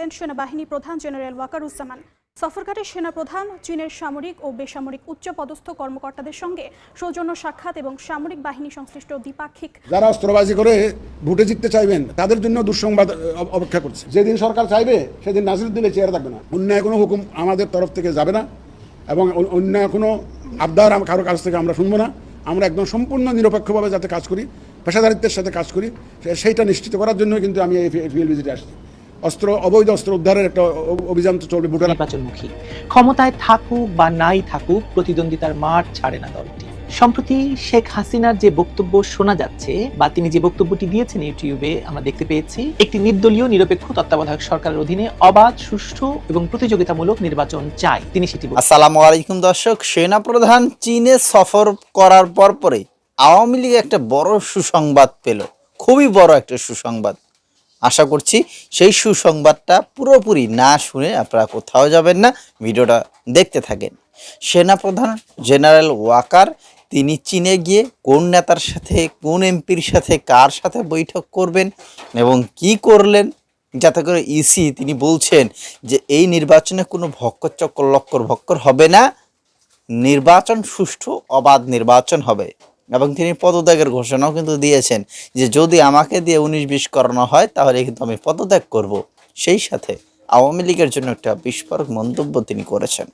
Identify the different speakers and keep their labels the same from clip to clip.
Speaker 1: করলেন সেনাবাহিনী প্রধান জেনারেল ওয়াকারুজ্জামান। সফরকারী সেনাপ্রধান, চীনের সামরিক ও বেসামরিক উচ্চপদস্থ কর্মকর্তাদের সঙ্গে সৌজন্য সাক্ষাৎ এবং সামরিক বাহিনী সংশ্লিষ্ট দ্বিপাক্ষিক
Speaker 2: যারা অস্ত্রবাজি করে ভোটে জিততে চাইবেন, তাদের জন্য দুঃসংবাদ অপেক্ষা করছে। যেদিন সরকার চাইবে, সেদিন নাসিরুদ্দিনের চেয়ারে থাকবে না। অন্যায় কোনো হুকুম আমাদের তরফ থেকে যাবে না এবং অন্যায় কোনো আবদার কারও কাছ থেকে আমরা শুনব না। আমরা একদম সম্পূর্ণ নিরপেক্ষভাবে যাতে কাজ করি, পেশাদারিত্বের সাথে কাজ করি সেইটা নিশ্চিত করার জন্য কিন্তু আমি এই ফিল্ড ভিজিটে আসছি। অস্ত্র অবৈধ অস্ত্র উদ্ধারের একটা অভিযান তো চলবে ভোটার
Speaker 3: নির্বাচনমুখী। ক্ষমতায় থাকুক বা নাই থাকুক প্রতিদ্বন্দ্বিতার মাঠ ছাড়ে না দলটি। সম্প্রতি শেখ হাসিনার যে বক্তব্য শোনা যাচ্ছে বা তিনি যে বক্তব্যটি দিয়েছেন ইউটিউবে আমরা দেখতে পেয়েছি একটি নির্দলীয় নিরপেক্ষ তত্ত্বাবধায়ক সরকারের অধীনে অবাধ সুষ্ঠু এবং প্রতিযোগিতামূলক নির্বাচন চাই। তিনি সেটি।
Speaker 4: আসসালামু আলাইকুম দর্শক সেনাপ্রধান চীনে সফর করার পর পরে আওয়ামী লীগ একটা বড় সুসংবাদ পেল। খুবই বড় একটা সুসংবাদ। আশা করছি সেই সুসংবাদটা পুরোপুরি না শুনে আপনারা কোথাও যাবেন না, ভিডিওটা দেখতে থাকেন। সেনাপ্রধান জেনারেল ওয়াকার, তিনি চীনে গিয়ে কোন নেতার সাথে, কোন এমপির সাথে, কার সাথে বৈঠক করবেন এবং কি করলেন, যাতে করে ইসি তিনি বলছেন যে এই নির্বাচনে কোনো ভক্কর চক্কর, লক্কর ভক্কর হবে না, নির্বাচন সুষ্ঠু, অবাধ নির্বাচন হবে। এবং তিনি পদত্যাগের ঘোষণাও কিন্তু দিয়েছেন যে যদি আমাকে দিয়ে উনিশ বিশ করানো হয়, তাহলে কিন্তু আমি পদত্যাগ করব। সেই সাথে আওয়ামী লীগের জন্য একটা বিস্ফোরক মন্তব্য তিনি করেছেন।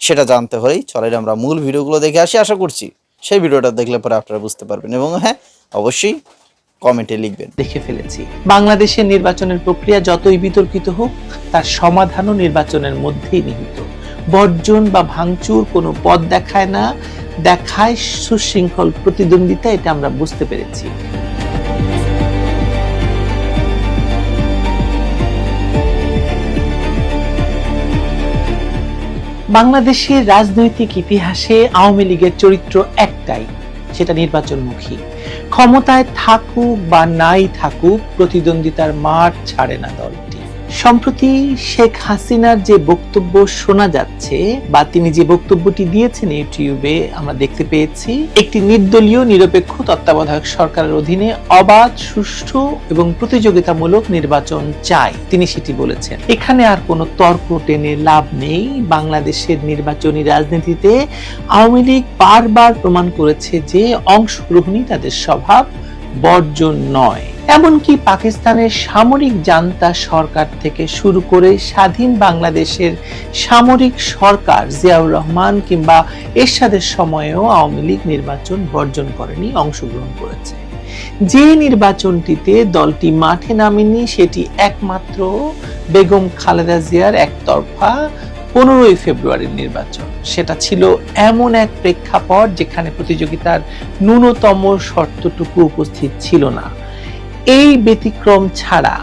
Speaker 4: সেটা জানতে হলেই চলেন আমরা মূল ভিডিওগুলো দেখে আসি। আশা করছি সেই ভিডিওটা দেখলে পরে আপনারা বুঝতে পারবেন এবং হ্যাঁ অবশ্যই কমেন্টে লিখবেন।
Speaker 3: দেখে ফেলেছি। বাংলাদেশের নির্বাচনের প্রক্রিয়া যতই বিতর্কিত হোক, তার সমাধানও নির্বাচনের মধ্যেই নিহিত। বর্জন বা ভাঙচুর কোনো পথ দেখায় না, দেখায় সুশৃঙ্খল প্রতিদ্বন্দ্বিতা, এটা আমরা বুঝতে পেরেছি। বাংলাদেশের রাজনৈতিক ইতিহাসে আওয়ামী লীগের চরিত্র একটাই, সেটা নির্বাচনমুখী। ক্ষমতায় থাকুক বা নাই থাকুক, প্রতিদ্বন্দ্বিতার মাঠ ছাড়ে না দলটি সম্প্রতি শেখ হাসিনার যে বক্তব্য শোনা যাচ্ছে বা তিনি যে বক্তব্যটি দিয়েছেন ইউটিউবে, আমরা দেখতে পেয়েছি, একটি নির্দলীয়, নিরপেক্ষ তত্ত্বাবধায়ক সরকারের অধীনে অবাধ, সুষ্ঠু এবং প্রতিযোগিতামূলক নির্বাচন চাই তিনি সেটি বলেছেন। এখানে আর কোনো তর্ক টেনে লাভ নেই। বাংলাদেশের নির্বাচনী রাজনীতিতে আওয়ামী লীগ বারবার প্রমাণ করেছে যে অংশগ্রহণই তাদের স্বভাব, বর্জন নয়। এমনকি পাকিস্তানের সামরিক জান্তা সরকার থেকে শুরু করে স্বাধীন বাংলাদেশের সামরিক সরকার জিয়াউর রহমান কিংবা এরশাদের সময়েও আওয়ামী লীগ নির্বাচন বর্জন করেনি, অংশগ্রহণ করেছে। যে নির্বাচনটিতে দলটি মাঠে নামেনি, সেটি একমাত্র বেগম খালেদা জিয়ার একতরফা পনেরোই ফেব্রুয়ারির নির্বাচন। সেটা ছিল এমন এক প্রেক্ষাপট যেখানে প্রতিযোগিতার ন্যূনতম শর্তটুকু উপস্থিত ছিল না। এই ব্যতিক্রম ছাড়া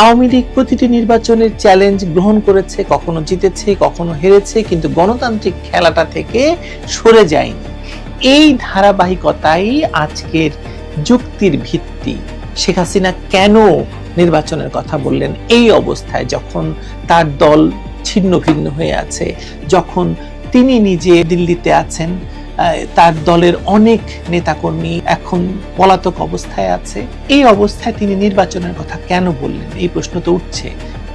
Speaker 3: আওয়ামী লীগ প্রতিটি নির্বাচনের চ্যালেঞ্জ গ্রহণ করেছে, কখনো জিতেছে, কখনো হেরেছে, কিন্তু গণতান্ত্রিক খেলাটা থেকে সরে যায়নি। এই ধারাবাহিকতাই আজকের যুক্তির ভিত্তি। শেখ হাসিনা কেন নির্বাচনের কথা বললেন এই অবস্থায়, যখন তার দল ছিন্ন ভিন্ন হয়ে আছে, যখন তিনি নিজে দিল্লিতে আছেন তার দলের অনেক নেতাকর্মী এখন পলাতক অবস্থায় আছে। এই অবস্থায় তিনি নির্বাচনের কথা কেন বললেন? এই প্রশ্ন তো উঠছে।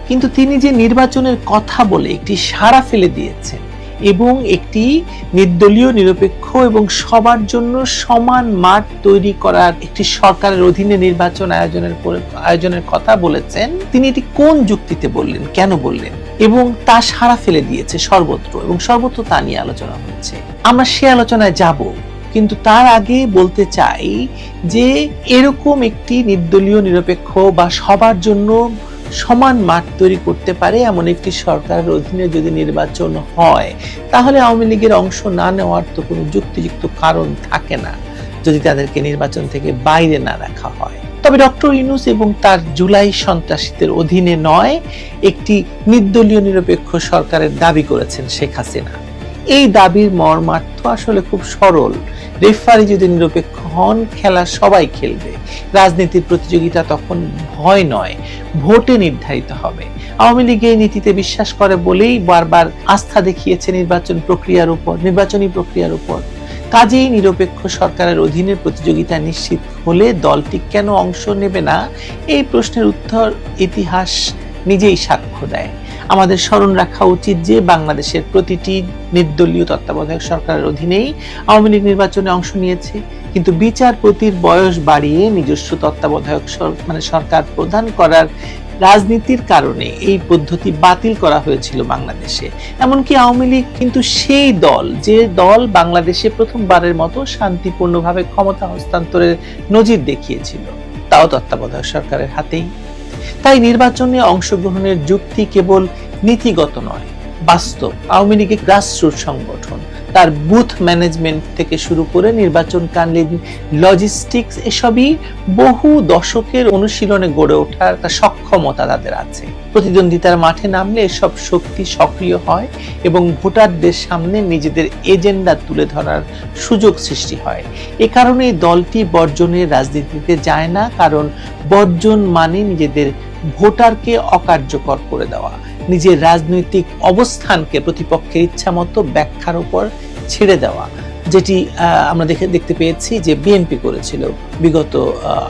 Speaker 3: কিন্তু তিনি যে নির্বাচনের কথা বলে একটি সাড়া ফেলে দিয়েছেন এবং একটি নির্দলীয়, নিরপেক্ষ এবং সবার জন্য সমান মাঠ তৈরি করার একটি সরকারের অধীনে নির্বাচন আয়োজনের আয়োজনের কথা বলেছেন, তিনি এটি কোন যুক্তিতে বললেন, কেন বললেন? এবং তা সাড়া ফেলে দিয়েছে সর্বত্র এবং সর্বত্র তা নিয়ে আলোচনা হচ্ছে। আমরা সে আলোচনায় যাব, কিন্তু তার আগে বলতে চাই যে এরকম একটি নির্দলীয়, নিরপেক্ষ বা সবার জন্য সমান মাঠ তৈরি করতে পারে এমন একটি সরকারের অধীনে যদি নির্বাচন হয়, তাহলে আওয়ামী লীগের অংশ না নেওয়ার তো কোনো যুক্তিযুক্ত কারণ থাকে না, যদি তাদেরকে নির্বাচন থেকে বাইরে না রাখা হয়। তবে ডক্টর ইউনুস এবং তার জুলাই সন্ত্রাসীদের অধীনে নয়, একটি নির্দলীয়, নিরপেক্ষ সরকারের দাবি করেছেন শেখ হাসিনা। এই দাবির মর্মার্থ আসলে খুব সরল। রেফারি যদি নিরপেক্ষ হন, খেলা সবাই খেলবে। রাজনীতির প্রতিযোগিতা তখন ভয় নয়, ভোটে নির্ধারিত হবে। আওয়ামী লীগ এই নীতিতে বিশ্বাস করে বলেই বারবার আস্থা দেখিয়েছে নির্বাচন প্রক্রিয়ার উপর, নির্বাচনী প্রক্রিয়ার উপর। কাজেই নিরপেক্ষ সরকারের অধীনে প্রতিযোগিতা নিশ্চিত হলে দলটি কেন অংশ নেবে না, এই প্রশ্নের উত্তর ইতিহাস নিজেই সাক্ষ্য দেয়। আমাদের স্মরণ রাখা উচিত যে বাংলাদেশের প্রতিটি নির্দলীয় তত্ত্বাবধায়ক সরকারের অধীনেই আওয়ামী লীগ নির্বাচনে অংশ নিয়েছে, কিন্তু বিচারপতির বয়স বাড়িয়ে নিজস্ব তত্ত্বাবধায়ক মানে সরকার প্রদান করার রাজনীতির কারণে এই পদ্ধতি বাতিল করা হয়েছিল বাংলাদেশে। এমনকি আওয়ামী লীগ কিন্তু সেই দল, যে দল বাংলাদেশে প্রথমবারের মতো শান্তিপূর্ণভাবে ক্ষমতা হস্তান্তরের নজির দেখিয়েছিল, তাও তত্ত্বাবধায়ক সরকারের হাতেই। তাই নির্বাচনে অংশগ্রহণের যুক্তি কেবল নীতিগত নয়, বাস্তব। আওয়ামী লীগের গ্রাসরুট সংগঠন, তার বুথ ম্যানেজমেন্ট থেকে শুরু করে নির্বাচন নির্বাচনকালীন লজিস্টিক্স, এসবই বহু দশকের অনুশীলনে গড়ে ওঠার একটা সক্ষমতা তাদের আছে। প্রতিদ্বন্দ্বিতার মাঠে নামলে এসব শক্তি সক্রিয় হয় এবং ভোটারদের সামনে নিজেদের এজেন্ডা তুলে ধরার সুযোগ সৃষ্টি হয়। এ কারণে দলটি বর্জনের রাজনীতিতে যায় না, কারণ বর্জন মানে নিজেদের ভোটারকে অকার্যকর করে দেওয়া, নিজের রাজনৈতিক অবস্থানকে প্রতিপক্ষের ইচ্ছা মতো ব্যাখ্যার উপর ছেড়ে দেওয়া, যেটি আমরা দেখে, দেখতে পেয়েছি যে বিএনপি করেছিল। বিগত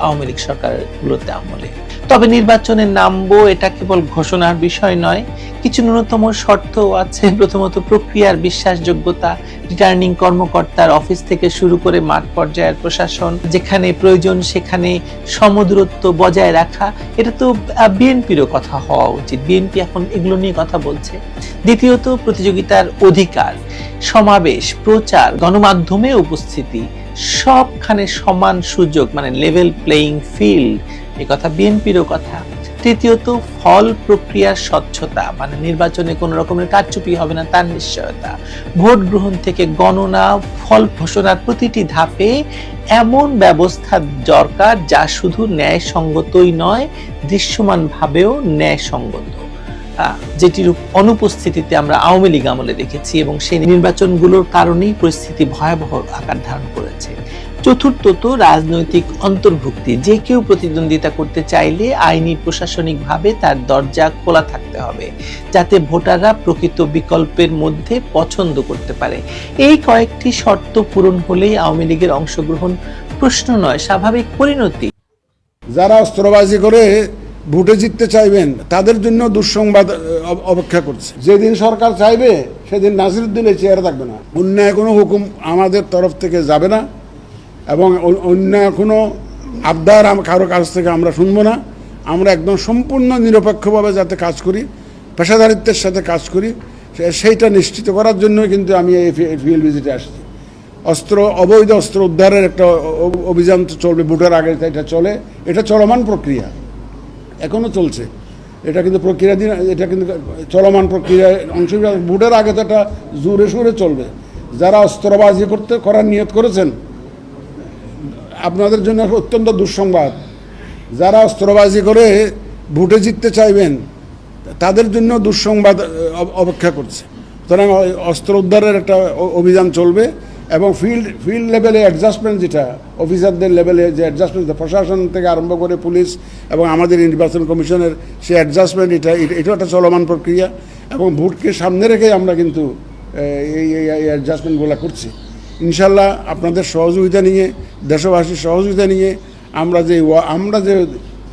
Speaker 3: আওয়ামী লীগ সরকারগুলোতে আমলে। তবে নির্বাচনে নামবো, এটা কেবল ঘোষণার বিষয় নয়। কিছু ন্যূনতম শর্তও আছে। প্রথমত প্রক্রিয়ার বিশ্বাসযোগ্যতা রিটার্নিং কর্মকর্তার অফিস থেকে শুরু করে মাঠ পর্যায়ের প্রশাসন, যেখানে প্রয়োজন সেখানে সমদূরত্ব বজায় রাখা। এটা তো বিএনপিরও কথা হওয়া উচিত। বিএনপি এখন এগুলো নিয়ে কথা বলছে। দ্বিতীয়ত, প্রতিযোগিতার অধিকার। সমাবেশ, প্রচার, গণমাধ্যমে উপস্থিতি। সবখানে সমান সুযোগ মানে লেভেল প্লেইং ফিল্ড এ কথা বিএনপিরও কথা। তৃতীয়ত, ফল প্রক্রিয়ার স্বচ্ছতা মানে নির্বাচনে কোনো রকমের কারচুপি হবে না, তার নিশ্চয়তা। ভোট গ্রহণ থেকে গণনা, ফল ঘোষণার প্রতিটি ধাপে এমন ব্যবস্থা দরকার যা শুধু ন্যায়সঙ্গতই নয়, দৃশ্যমানভাবেও ন্যায়সঙ্গত। যেটির অনুপস্থিতিতে আমরা আওয়ামী লীগ আমলে দেখেছি এবং সেই নির্বাচনগুলোর কারণেই পরিস্থিতি ভয়াবহ আকার ধারণ করেছে। চতুর্থত রাজনৈতিক অন্তর্ভুক্তি। যে কেউ প্রতিদ্বন্দ্বিতা করতে চাইলে আইনি প্রশাসনিকভাবে তার দরজা খোলা থাকতে হবে, যাতে ভোটাররা প্রকৃত বিকল্পের মধ্যে পছন্দ করতে পারে। এই কয়েকটি শর্ত পূরণ হলেই আওয়ামী লীগের অংশগ্রহণ প্রশ্ন নয়, স্বাভাবিক পরিণতি।
Speaker 2: যারা অস্ত্রবাজি করে ভোটে জিততে চাইবেন, তাদের জন্য দুঃসংবাদ অপেক্ষা করছে। যেদিন সরকার চাইবে, সেদিন নাসিরুদ্দিন এই চেয়ারে থাকবে না। অন্যায় কোনো হুকুম আমাদের তরফ থেকে যাবে না এবং অন্যায় কোনো আবদার কারও কাছ থেকে আমরা শুনব না। আমরা একদম সম্পূর্ণ নিরপেক্ষভাবে যাতে কাজ করি, পেশাদারিত্বের সাথে কাজ করি সেইটা নিশ্চিত করার জন্য কিন্তু আমি এই ফিল্ড ভিজিটে আসছি। অস্ত্র, অবৈধ অস্ত্র উদ্ধারের একটা অভিযান চলবে, ভোটের আগে এটা চলে, এটা চলমান প্রক্রিয়া। এখনও চলছে। এটা কিন্তু প্রক্রিয়া দিন, এটা কিন্তু চলমান প্রক্রিয়ায় অংশ ভোটের আগে তো এটা জোরে সুরে চলবে। যারা অস্ত্রবাজি করতে, করার নিয়ত করেছেন, আপনাদের জন্য অত্যন্ত দুঃসংবাদ। যারা অস্ত্রবাজি করে ভোটে জিততে চাইবেন, তাদের জন্য দুঃসংবাদ অপেক্ষা করছে। সুতরাং অস্ত্র উদ্ধারের একটা অভিযান চলবে। এবং ফিল্ড ফিল্ড লেভেলে অ্যাডজাস্টমেন্ট যেটা অফিসারদের লেভেলে যে অ্যাডজাস্টমেন্ট প্রশাসন থেকে আরম্ভ করে পুলিশ এবং আমাদের নির্বাচন কমিশনের সেই অ্যাডজাস্টমেন্ট এটা, এটা- এটাও একটা চলমান প্রক্রিয়া এবং ভোটকে সামনে রেখে আমরা কিন্তু এই এই অ্যাডজাস্টমেন্টগুলো করছি। ইনশাল্লাহ আপনাদের সহযোগিতা নিয়ে, দেশবাসীর সহযোগিতা নিয়ে আমরা যে আমরা যে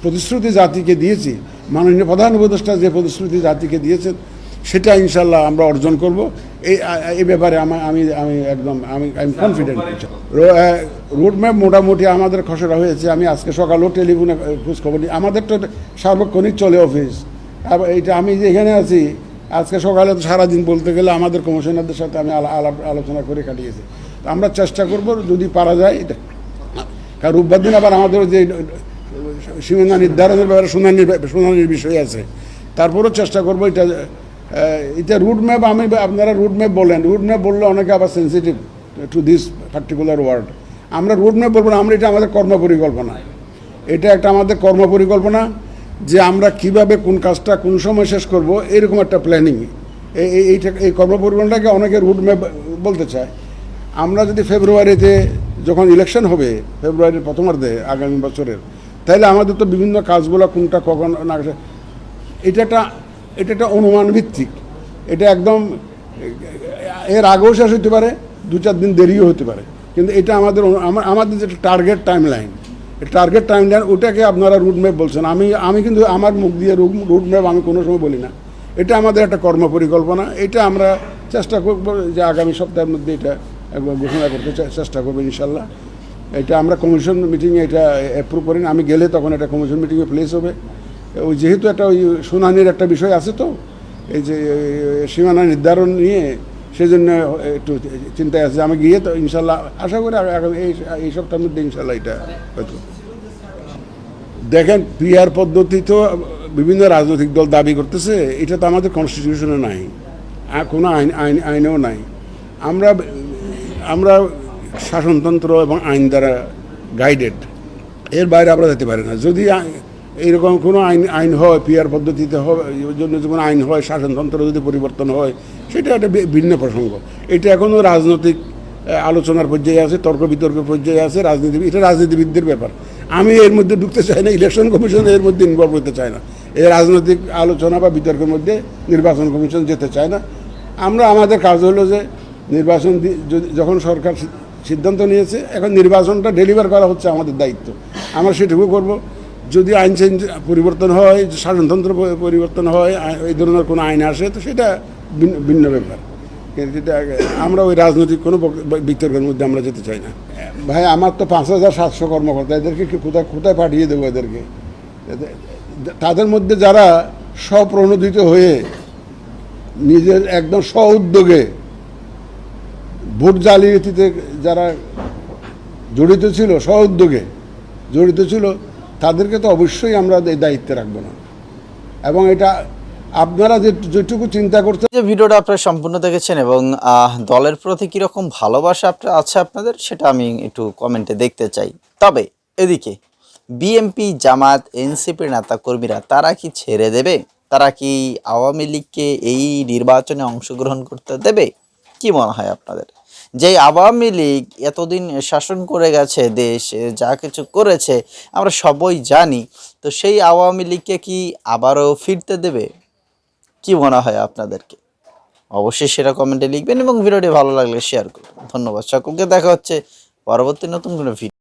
Speaker 2: প্রতিশ্রুতি জাতিকে দিয়েছি, মাননীয় প্রধান উপদেষ্টা যে প্রতিশ্রুতি জাতিকে দিয়েছেন সেটা ইনশাল্লাহ আমরা অর্জন করব। এই এই ব্যাপারে আমা- আমি একদম, আমি আমি কনফিডেন্ট রোড ম্যাপ মোটামুটি আমাদের খসড়া হয়েছে। আমি আজকে সকালেও টেলিফোনে খোঁজ খবর নিই। আমাদের তো সার্বক্ষণিক চলে অফিস। এইটা আমি যে এখানে আছি, আজকে সকালে তো সারাদিন বলতে গেলে আমাদের কমিশনারদের সাথে আমি আলা- আলাপ, আলোচনা করে কাটিয়েছি। আমরা চেষ্টা করব যদি পারা যায়, এটা কারণ রোববার দিন আবার আমাদের যে, সীমানা নির্ধারণের ব্যাপারে শুনানির শুনানির বিষয় আছে, তারপরেও চেষ্টা করব এটা এটা রুট ম্যাপ আমি আপনারা রুট ম্যাপ বলেন। রুট ম্যাপ বললে অনেকে আবার sensitive to this particular word আমরা রুট ম্যাপ বলব না, আমরা এটা আমাদের কর্মপরিকল্পনা এটা একটা আমাদের কর্ম পরিকল্পনা যে আমরা কীভাবে কোন কাজটা কোন সময় শেষ করব, এরকম একটা প্ল্যানিং এইটা, এই কর্মপরিকল্পনাটাকে অনেকে রুট ম্যাপ বলতে চায়। আমরা যদি ফেব্রুয়ারিতে যখন ইলেকশন হবে ফেব্রুয়ারির প্রথমার্ধে আগামী বছরের, তাহলে আমাদের তো বিভিন্ন কাজগুলো কোনটা কখন না, এটা একটা এটা একটা অনুমান ভিত্তিক এটা একদম, এর আগেও শেষ হতে পারে, দু চার দিন দেরিও হতে পারে। কিন্তু এটা আমাদের আমাদের যেটা target time line target time line ওটাকে আপনারা রুট ম্যাপ বলছেন। আমি আমি কিন্তু আমার মুখ দিয়ে রুট ম্যাপ আমি কোনো সময় বলি না। এটা আমাদের একটা কর্ম পরিকল্পনা এটা আমরা চেষ্টা করব যে আগামী সপ্তাহের মধ্যে এটা একবার ঘোষণা করতে চেষ্টা করব ইনশাল্লাহ। এটা আমরা কমিশন মিটিংয়ে এটা অ্যাপ্রুভ করি আমি গেলে তখন এটা কমিশন মিটিংয়ে প্লেস হবে। ওই যেহেতু একটা ওই শুনানির একটা বিষয় আছে তো, এই যে সীমানা নির্ধারণ নিয়ে সেই জন্য একটু চিন্তায় আছে আমি গিয়ে তো ইনশাল্লাহ আশা করি এই এই সপ্তাহের মধ্যে ইনশাল্লাহ এটা হয়তো। দেখেন, পিআর পদ্ধতি তো বিভিন্ন রাজনৈতিক দল দাবি করতেছে, এটা তো আমাদের কনস্টিটিউশনে নাই কোনো আইন আইন, আইনেও নাই। আমরা আমরা শাসনতন্ত্র এবং আইন দ্বারা গাইডেড এর বাইরে আমরা যেতে পারি না। যদি এইরকম কোনো আইন আইন হয় পিআর পদ্ধতিতে হয় জন্য যে কোনো আইন হয়, শাসনতন্ত্র যদি পরিবর্তন হয়, সেটা একটা ভিন্ন প্রসঙ্গ। এটা এখনও রাজনৈতিক আলোচনার পর্যায়ে আছে, তর্ক বিতর্কের পর্যায়ে আছে রাজনীতি এটা রাজনীতিবিদদের ব্যাপার। আমি এর মধ্যে ঢুকতে চাই না, ইলেকশন কমিশন এর মধ্যে ইনভলভ হতে চায় না। এই রাজনৈতিক আলোচনা বা বিতর্কের মধ্যে নির্বাচন কমিশন যেতে চায় না। আমরা, আমাদের কাজ হলো যে নির্বাচন যখন সরকার সিদ্ধান্ত নিয়েছে, এখন নির্বাচনটা ডেলিভার করা হচ্ছে আমাদের দায়িত্ব। আমরা সেটুকু করব। যদি আইন চেঞ্জ পরিবর্তন হয় শাসনতন্ত্র পরিবর্তন হয় এই ধরনের কোনো আইন আসে, তো সেটা ভিন্ন ব্যাপার। কিন্তু আমরা ওই রাজনৈতিক কোনো বিতর্কের মধ্যে আমরা যেতে চাই না। ভাই, আমার তো পাঁচ হাজার সাতশো কর্মকর্তা, এদেরকে কি কোথায় কোথায় পাঠিয়ে দেবো এদেরকে? তাদের মধ্যে যারা স্বপ্রণোদিত হয়ে নিজের একদম স্ব উদ্যোগে ভোট জালিয়াতিতে যারা জড়িত ছিল স্ব উদ্যোগে জড়িত ছিল তাদেরকে তো অবশ্যই আমরা এই দায়িত্বে রাখব না। এবং এটা আপনারা যে যেটুকু চিন্তা করতে
Speaker 4: যে ভিডিওটা আপনারা সম্পূর্ণ দেখেছেন এবং দলের প্রতি কীরকম ভালোবাসা আপনার আছে আপনাদের, সেটা আমি একটু কমেন্টে দেখতে চাই। তবে এদিকে বিএমপি জামাত, এনসিপির নেতা কর্মীরা তারা কি ছেড়ে দেবে? তারা কি আওয়ামী লীগকে এই নির্বাচনে অংশগ্রহণ করতে দেবে? কি মনে হয় আপনাদের? যে আওয়ামী লীগ এতদিন শাসন করে গেছে দেশ যা কিছু করেছে, আমরা সবই জানি। তো সেই আওয়ামী লীগকে কি আবারও ফিরতে দেবে? কি মনে হয় আপনাদেরকে? অবশ্যই সেটা কমেন্টে লিখবেন এবং ভিডিওটি ভালো লাগলে শেয়ার করবেন ধন্যবাদ। সকলকে দেখা হচ্ছে পরবর্তী নতুন কোনো ভিডিও